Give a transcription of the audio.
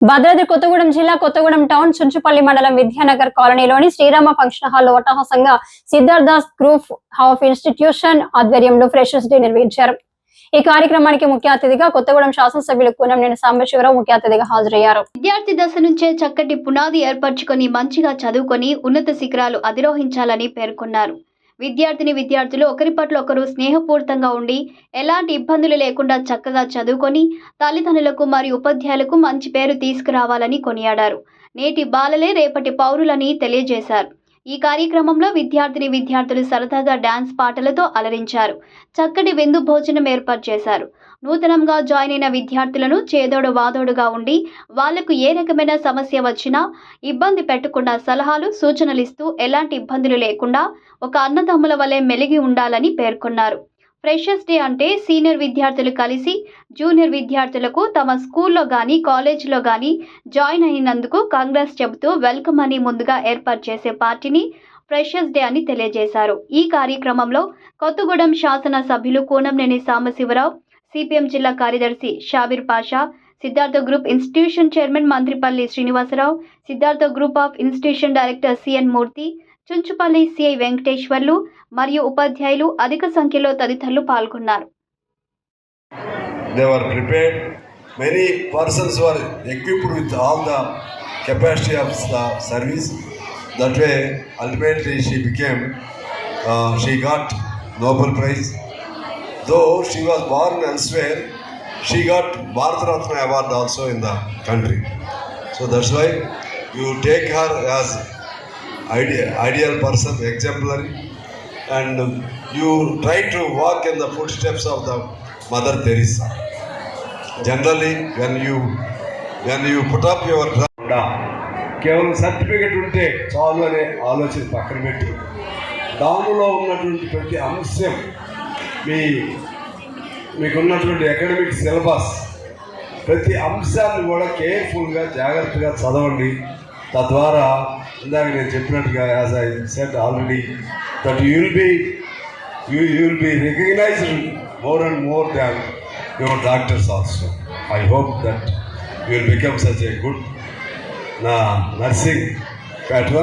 భద్రాద్రి కొత్తగూడెం జిల్లా కొత్తగూడెం టౌన్ చుంచుపల్లి మండలం విద్యానగర్ కాలనీలోని శ్రీరామ ఫంక్షన్ హాల్ అట్టహాసంగా సిద్ధార్థాస్ గ్రూప్ ఆఫ్ ఇన్స్టిట్యూషన్ ఆధ్వర్యంలో ఫ్రెషర్స్ డే నిర్వహించారు ఈ కార్యక్రమానికి ముఖ్య అతిథిగా కొత్తగూడెం శాసనసభ్యులు కూనంనేని సాంబశివరావు ముఖ్య అతిథిగా హాజరయ్యారు. విద్యార్థి దశ నుంచే చక్కటి పునాది ఏర్పరచుకొని మంచిగా చదువుకొని ఉన్నత శిఖరాలు అధిరోహించాలని పేర్కొన్నారు. విద్యార్థిని విద్యార్థులు ఒకరి పట్ల ఒకరు స్నేహపూరితంగా ఉండి ఎలాంటి ఇబ్బందులు లేకుండా చక్కగా చదువుకొని తల్లిదండ్రులకు మరియు ఉపాధ్యాయులకు మంచి పేరు తీసుకురావాలని కొనియాడారు. నేటి బాలలే రేపటి పౌరులని తెలియజేశారు. ఈ కార్యక్రమంలో విద్యార్థిని విద్యార్థులు సరదాగా డాన్స్ పాటలతో అలరించారు. చక్కటి విందు భోజనం ఏర్పాటు చేశారు. నూతనంగా జాయిన్ అయిన విద్యార్థులను చేదోడు వాదోడుగా ఉండి వాళ్ళకు ఏ రకమైన సమస్య వచ్చినా ఇబ్బంది పెట్టకుండా సలహాలు సూచనలు ఇస్తూ ఎలాంటి ఇబ్బందులు లేకుండా ఒక అన్నదమ్ముల వలె మెలిగి ఉండాలని పేర్కొన్నారు. ఫ్రెషర్స్ డే అంటే సీనియర్ విద్యార్థులు కలిసి జూనియర్ విద్యార్థులకు తమ స్కూల్లో కానీ కాలేజీలో కానీ జాయిన్ అయినందుకు కాంగ్రెస్ చెబుతూ వెల్కమ్ అని ముందుగా ఏర్పాటు చేసే పార్టీని ఫ్రెషర్స్ డే అని తెలియజేశారు. ఈ కార్యక్రమంలో కొత్తగూడెం శాసన సభ్యులు కూనంనేని సాంబశివరావు సిపిఎం జిల్లా కార్యదర్శి Shabir Pasha Siddhartha group institution chairman Mantripalli Srinivasarao Siddhartha group of institution director C N Murthy Chunchupalli CI Venkateswarlu మరియు ఉపాధ్యాయులు అధిక సంఖ్యలో తదితరులు పాల్గొన్నారు they were prepared. Many persons were equipped with all the capacity of the service. That way, ultimately, she became, uh, she got Nobel Prize. Though she was born elsewhere, she got Bharat Ratna Award also in the country. So that's why you idea ideal person exemplary and you try to walk in the footsteps of the mother Teresa generally when you when you put of your కేవలం certificate ఉంటే చాలు అనే ఆలోచన పక్కన పెట్టి. దానిలో ఉన్నటువంటి ప్రతి అంశం మీ మీకున్నటువంటి అకాడమిక్ సిలబస్ ప్రతి అంశాన్ని కూడా కేర్ఫుల్గా జాగ్రత్తగా చదవండి. తద్వారా ఇందాక నేను చెప్పినట్టుగా as I set already that you will be you you will be recognised more and more than your doctors also I hope that you will become such a good నా నర్సింగ్ ప్యాట్రన్